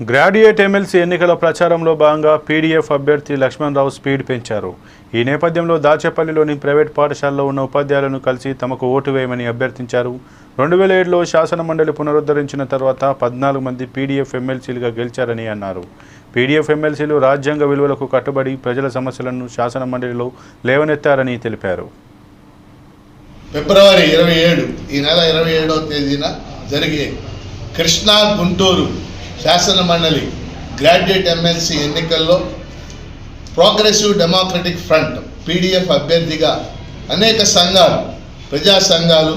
Graduate MLC ఎన్నికల ప్రచారంలో భాగంగా పీడీఎఫ్ అభ్యర్థి లక్ష్మణరావు స్పీడ్ పెంచారు. ఈ నేపథ్యంలో దాచేపల్లిలోని ప్రైవేట్ పాఠశాలలో ఉన్న ఉపాధ్యాయులను కలిసి తమకు ఓటు వేయమని అభ్యర్థించారు. రెండు వేల ఏడులో శాసనమండలి పునరుద్ధరించిన తర్వాత పద్నాలుగు మంది పీడీఎఫ్ ఎమ్మెల్సీలుగా గెలిచారని అన్నారు. పీడీఎఫ్ ఎమ్మెల్సీలు రాజ్యాంగ విలువలకు కట్టుబడి ప్రజల సమస్యలను శాసనమండలిలో లేవనెత్తారని తెలిపారు. ఫిబ్రవరి ఇరవై ఏడు ఈ నెల ఇరవై ఏడవ తేదీన జరిగే కృష్ణా గుంటూరు శాసన మండలి గ్రాడ్యుయేట్ ఎమ్మెల్సీ ఎన్నికల్లో ప్రోగ్రెసివ్ డెమోక్రటిక్ ఫ్రంట్ పీడిఎఫ్ అభ్యర్థిగా అనేక సంఘాలు ప్రజా సంఘాలు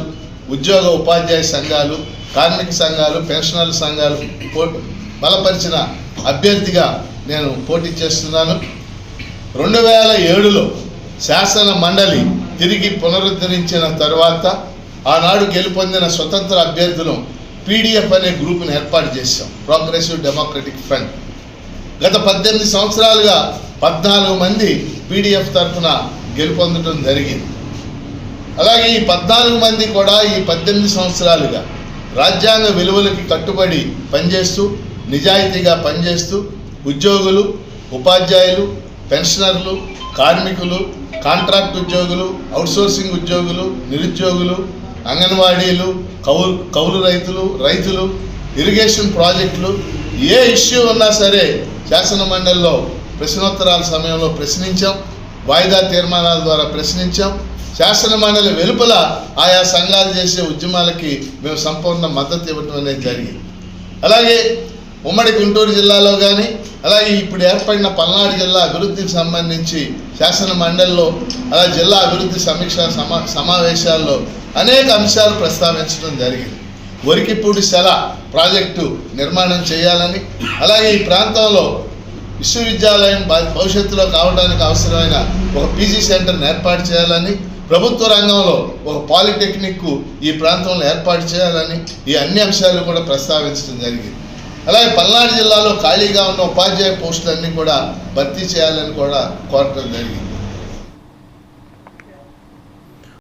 ఉద్యోగ ఉపాధ్యాయ సంఘాలు కార్మిక సంఘాలు పెన్షనర్ల సంఘాలు పోటీ బలపరిచిన అభ్యర్థిగా నేను పోటీ చేస్తున్నాను. రెండు వేల ఏడులో శాసన మండలి తిరిగి పునరుద్ధరించిన తర్వాత ఆనాడు గెలుపొందిన స్వతంత్ర అభ్యర్థులు పీడిఎఫ్ అనే గ్రూప్ని ఏర్పాటు చేశాం. ప్రోగ్రెసివ్ డెమోక్రటిక్ ఫ్రంట్ గత పద్దెనిమిది సంవత్సరాలుగా పద్నాలుగు మంది పీడిఎఫ్ తరఫున గెలుపొందడం జరిగింది. అలాగే ఈ పద్నాలుగు మంది కూడా ఈ పద్దెనిమిది సంవత్సరాలుగా రాజ్యాంగ విలువలకి కట్టుబడి పనిచేస్తూ నిజాయితీగా పనిచేస్తూ ఉద్యోగులు ఉపాధ్యాయులు పెన్షనర్లు కార్మికులు కాంట్రాక్ట్ ఉద్యోగులు అవుట్సోర్సింగ్ ఉద్యోగులు నిరుద్యోగులు అంగన్వాడీలు కౌలు కౌలు రైతులు రైతులు ఇరిగేషన్ ప్రాజెక్టులు ఏ ఇష్యూ ఉన్నా సరే శాసన మండలిలో ప్రశ్నోత్తరాల సమయంలో ప్రశ్నించాం వాయిదా తీర్మానాల ద్వారా ప్రశ్నించాం. శాసన మండలి వెలుపల ఆయా సంఘాలు చేసే ఉద్యమాలకి మేము సంపూర్ణ మద్దతు ఇవ్వటం అనేది జరిగింది. అలాగే ఉమ్మడి గుంటూరు జిల్లాలో కానీ అలాగే ఇప్పుడు ఏర్పడిన పల్నాడు జిల్లా అభివృద్ధికి సంబంధించి శాసన మండలిలో అలా జిల్లా అభివృద్ధి సమీక్ష సమా సమావేశాల్లో అనేక అంశాలు ప్రస్తావించడం జరిగింది. వరికిపూడి సెల ప్రాజెక్టు నిర్మాణం చేయాలని అలాగే ఈ ప్రాంతంలో విశ్వవిద్యాలయం భవిష్యత్తులో కావడానికి అవసరమైన ఒక పీజీ సెంటర్ని ఏర్పాటు చేయాలని ప్రభుత్వ రంగంలో ఒక పాలిటెక్నిక్ ఈ ప్రాంతంలో ఏర్పాటు చేయాలని ఈ అన్ని అంశాలు కూడా ప్రస్తావించడం జరిగింది. అలాగే పల్నాడు జిల్లాలో ఖాళీగా ఉన్న ఉపాధ్యాయ పోస్టులన్నీ కూడా భర్తీ చేయాలని కూడా కోరటం జరిగింది.